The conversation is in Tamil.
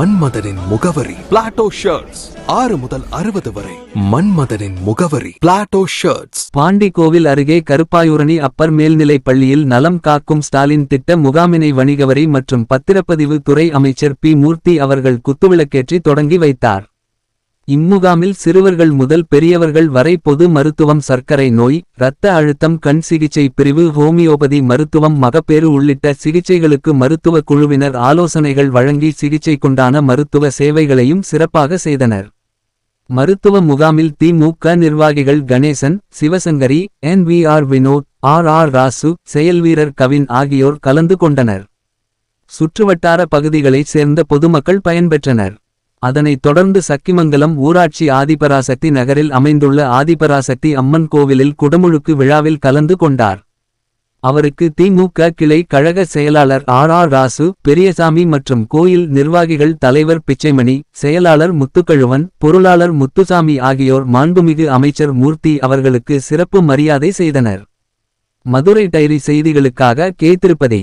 மன்மதனின் முகவரி பிளாட்டோ ஷர்ட்ஸ் ஆறு முதல் அறுபது வரை மன்மதனின் முகவரி பிளாட்டோ ஷர்ட்ஸ் பாண்டி கோவில் அருகே கருப்பாயூரணி அப்பர் மேல்நிலைப் பள்ளியில் நலம் காக்கும் ஸ்டாலின் திட்ட முகாமினை வணிகவரி மற்றும் பத்திரப்பதிவு துறை அமைச்சர் பி மூர்த்தி அவர்கள் குத்துவிளக்கேற்றி தொடங்கி வைத்தார். இம்முகாமில் சிறுவர்கள் முதல் பெரியவர்கள் வரை பொது மருத்துவம் சர்க்கரை நோய் இரத்த அழுத்தம் கண் சிகிச்சை பிரிவு ஹோமியோபதி மருத்துவம் மகப்பேறு உள்ளிட்ட சிகிச்சைகளுக்கு மருத்துவ குழுவினர் ஆலோசனைகள் வழங்கி சிகிச்சைக்குண்டான மருத்துவ சேவைகளையும் சிறப்பாக செய்தனர். மருத்துவ முகாமில் திமுக நிர்வாகிகள் Ganesan Sivasankari N V R Vinoth R R Rasu செயல்வீரர் Kavin ஆகியோர் கலந்து கொண்டனர். சுற்றுவட்டார பகுதிகளைச் சேர்ந்த பொதுமக்கள் பயன்பெற்றனர். அதனைத் தொடர்ந்து சக்கிமங்கலம் ஊராட்சி ஆதிபராசக்தி நகரில் அமைந்துள்ள ஆதிபராசக்தி அம்மன் கோவிலில் குடமுழுக்கு விழாவில் கலந்து கொண்டார். அவருக்கு திமுக கிளை கழக செயலாளர் ஆர். ஆர். ராசு பெரியசாமி மற்றும் கோயில் நிர்வாகிகள் தலைவர் பிச்சைமணி செயலாளர் முத்துக்கழுவன் பொருளாளர் முத்துசாமி ஆகியோர் மாண்புமிகு அமைச்சர் மூர்த்தி அவர்களுக்கு சிறப்பு மரியாதை செய்தனர். மதுரை டைரி செய்திகளுக்காக K. Tirupati.